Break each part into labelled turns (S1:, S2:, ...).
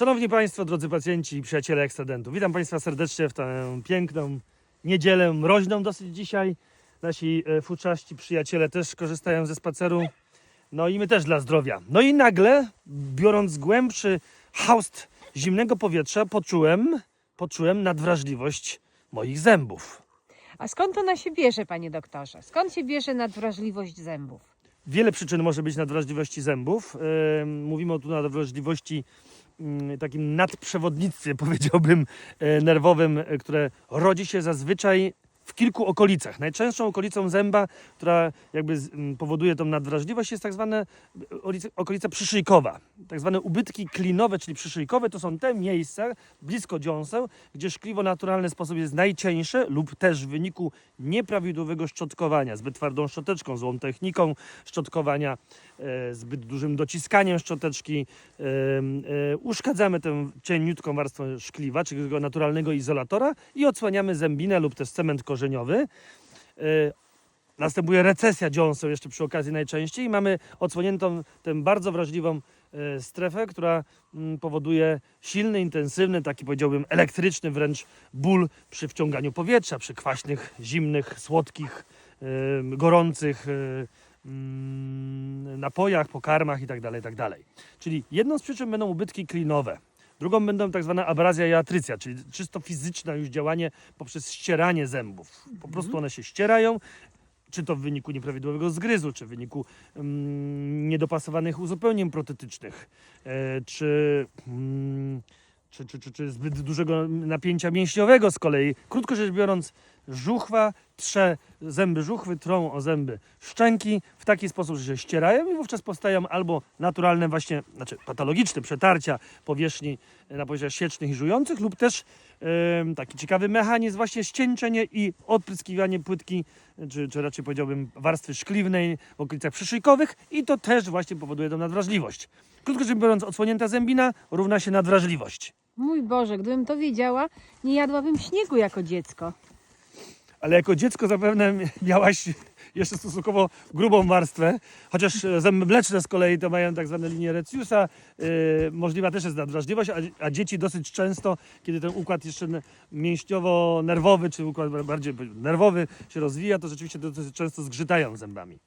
S1: Szanowni Państwo, drodzy pacjenci i przyjaciele ekstradentów, witam Państwa serdecznie w tę piękną niedzielę, mroźną dosyć dzisiaj. Nasi e, futrzaści przyjaciele też korzystają ze spaceru, no i my też dla zdrowia. No i nagle, biorąc głębszy haust zimnego powietrza, poczułem, poczułem nadwrażliwość moich zębów.
S2: A skąd ona się bierze, panie doktorze? Skąd się bierze nadwrażliwość zębów?
S1: Wiele przyczyn może być nadwrażliwości zębów. E, Mówimy o tu nadwrażliwości mm, takim nadprzewodnictwie, powiedziałbym, e, nerwowym, e, które rodzi się zazwyczaj w kilku okolicach. Najczęstszą okolicą zęba, która jakby z- m, powoduje tą nadwrażliwość, jest tak zwana e, okolica- przyszyjkowa. Tak zwane ubytki klinowe, czyli przyszyjkowe, to są te miejsca blisko dziąseł, gdzie szkliwo w naturalny sposób jest najcieńsze lub też w wyniku nieprawidłowego szczotkowania, zbyt twardą szczoteczką, złą techniką szczotkowania, e, zbyt dużym dociskaniem szczoteczki, e, uszkadzamy tę cieniutką warstwę szkliwa, czyli tego naturalnego izolatora i odsłaniamy zębinę lub też cement korzeniowy. E, Następuje recesja dziąseł jeszcze przy okazji najczęściej i mamy odsłoniętą tę bardzo wrażliwą e, strefę, która mm, powoduje silny, intensywny, taki powiedziałbym elektryczny wręcz ból przy wciąganiu powietrza, przy kwaśnych, zimnych, słodkich, e, gorących mm, napojach, pokarmach itd., itd. Czyli jedną z przyczyn będą ubytki klinowe. Drugą będą tak zwana abrazja i atrycja, czyli czysto fizyczne już działanie poprzez ścieranie zębów. Po prostu one się ścierają, czy to w wyniku nieprawidłowego zgryzu, czy w wyniku mm, niedopasowanych uzupełnień protetycznych, e, czy, mm, czy, czy, czy, czy zbyt dużego napięcia mięśniowego z kolei. Krótko rzecz biorąc, żuchwa trze zęby żuchwy, trą o zęby szczęki w taki sposób, że się ścierają i wówczas powstają albo naturalne właśnie, znaczy patologiczne przetarcia powierzchni e, na poziomach siecznych i żujących lub też em, taki ciekawy mechanizm właśnie ścięczenie i odpryskiwanie płytki, czy, czy raczej powiedziałbym warstwy szkliwnej w okolicach przyszyjkowych i to też właśnie powoduje tą nadwrażliwość. Krótko rzecz biorąc, odsłonięta zębina równa się nadwrażliwość.
S2: Mój Boże, gdybym to wiedziała, nie jadłabym śniegu jako dziecko.
S1: Ale jako dziecko zapewne miałaś jeszcze stosunkowo grubą warstwę, chociaż e, zęby mleczne z kolei to mają tak zwane linie Reciusa. Yy, możliwa też jest nadwrażliwość, a, a dzieci dosyć często, kiedy ten układ jeszcze mięśniowo-nerwowy, czy układ bardziej nerwowy się rozwija, to rzeczywiście dosyć często zgrzytają zębami.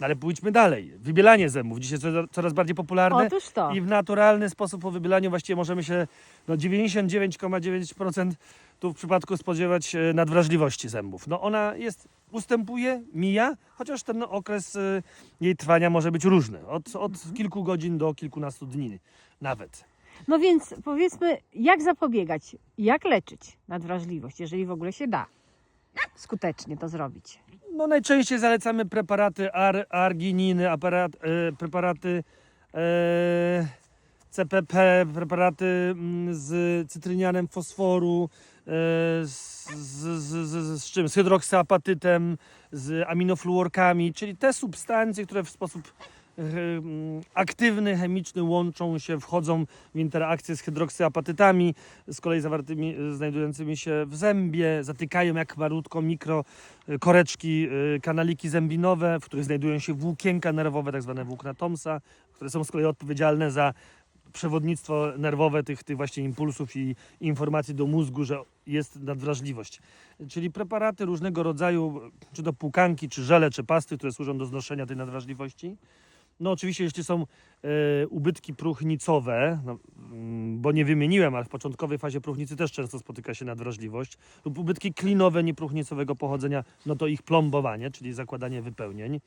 S1: No ale pójdźmy dalej. Wybielanie zębów. Dzisiaj coraz bardziej popularne.
S2: Otóż to.
S1: I w naturalny sposób po wybielaniu właściwie możemy się no 99,9% tu w przypadku spodziewać nadwrażliwości zębów. No ona jest, ustępuje, mija, chociaż ten okres e, jej trwania może być różny. Od, od kilku godzin do kilkunastu dni nawet.
S2: No więc powiedzmy, jak zapobiegać, jak leczyć nadwrażliwość, jeżeli w ogóle się da skutecznie to zrobić.
S1: No najczęściej zalecamy preparaty ar, argininy, aparat, e, preparaty e, CPP, preparaty mm, z cytrynianem fosforu, z, z, z, z, z czym? Z hydroksyapatytem, z aminofluorkami, czyli te substancje, które w sposób e, mm, aktywny, chemiczny łączą się, wchodzą w interakcję z hydroksyapatytami, z kolei zawartymi, e, znajdującymi się w zębie, zatykają jak malutko mikro e, koreczki, e, kanaliki zębinowe, w których znajdują się włókienka nerwowe, tak zwane włókna Thomsa, które są z kolei odpowiedzialne za przewodnictwo nerwowe tych, tych właśnie impulsów i informacji do mózgu, że jest nadwrażliwość. Czyli preparaty różnego rodzaju, czy to płukanki, czy żele, czy pasty, które służą do znoszenia tej nadwrażliwości. No oczywiście, jeśli są e, ubytki próchnicowe, no, mm, bo nie wymieniłem, ale w początkowej fazie próchnicy też często spotyka się nadwrażliwość, lub ubytki klinowe niepróchnicowego pochodzenia, no to ich plombowanie, czyli zakładanie wypełnień.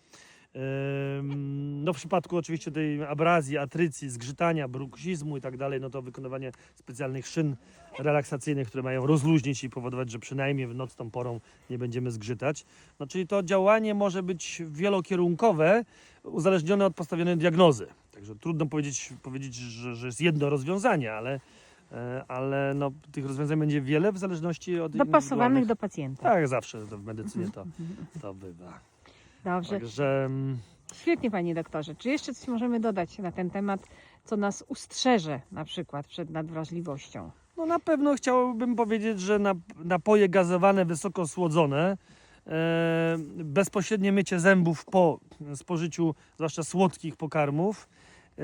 S1: No w przypadku oczywiście tej abrazji, atrycji, zgrzytania, bruksizmu i tak dalej, no to wykonywanie specjalnych szyn relaksacyjnych, które mają rozluźnić i powodować, że przynajmniej w nocną porą nie będziemy zgrzytać. No czyli to działanie może być wielokierunkowe, uzależnione od postawionej diagnozy. Także trudno powiedzieć, powiedzieć że, że jest jedno rozwiązanie, ale, e, ale no, tych rozwiązań będzie wiele w zależności od
S2: Dopasowanych do pacjenta.
S1: Tak, zawsze w medycynie to, to bywa.
S2: Dobrze.
S1: Także... mm,
S2: Świetnie, panie doktorze. Czy jeszcze coś możemy dodać na ten temat, co nas ustrzeże na przykład przed nadwrażliwością?
S1: No na pewno chciałbym powiedzieć, że nap- napoje gazowane, wysoko słodzone, e, bezpośrednie mycie zębów po spożyciu, zwłaszcza słodkich pokarmów e,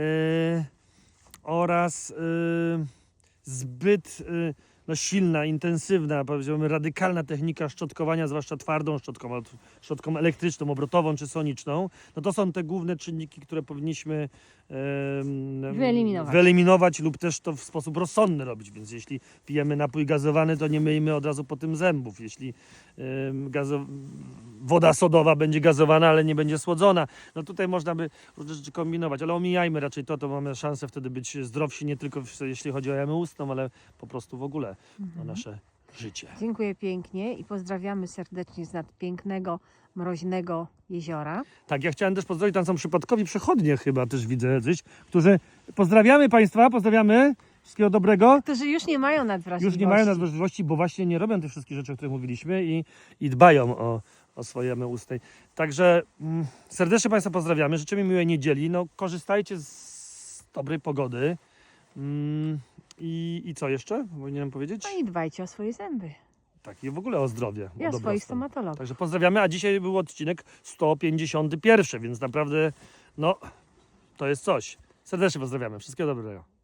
S1: oraz e, zbyt no, silna, intensywna, powiedziałbym radykalna technika szczotkowania, zwłaszcza twardą szczotką, szczotką elektryczną, obrotową czy soniczną, no to są te główne czynniki, które powinniśmy
S2: Wyeliminować.
S1: wyeliminować lub też to w sposób rozsądny robić. Więc jeśli pijemy napój gazowany, to nie myjmy od razu po tym zębów. Jeśli woda sodowa będzie gazowana, ale nie będzie słodzona, no tutaj można by różne rzeczy kombinować, ale omijajmy raczej to, to mamy szansę wtedy być zdrowsi nie tylko jeśli chodzi o jamę ustną, ale po prostu w ogóle o nasze życie.
S2: Dziękuję pięknie i pozdrawiamy serdecznie z nad pięknego, mroźnego jeziora.
S1: Tak, ja chciałem też pozdrowić, tam są przypadkowi przechodnie chyba też widzę jacyś, którzy pozdrawiamy Państwa, pozdrawiamy, wszystkiego dobrego.
S2: Którzy już nie mają
S1: Już
S2: nadwrażliwości.
S1: nie mają nadwrażliwości, bo właśnie nie robią tych wszystkich rzeczy, o których mówiliśmy i, i dbają o, o swoje ustnej. Także mm, serdecznie Państwa pozdrawiamy, życzymy miłej niedzieli, no korzystajcie z dobrej pogody. Mm, i, I co jeszcze? Powinienem powiedzieć?
S2: No i dbajcie o swoje zęby.
S1: Tak, i w ogóle o zdrowie.
S2: I o
S1: dobrostan.
S2: swoich stomatologów.
S1: Także pozdrawiamy, a dzisiaj był odcinek 151, więc naprawdę, no, to jest coś. Serdecznie pozdrawiamy. Wszystkiego dobrego.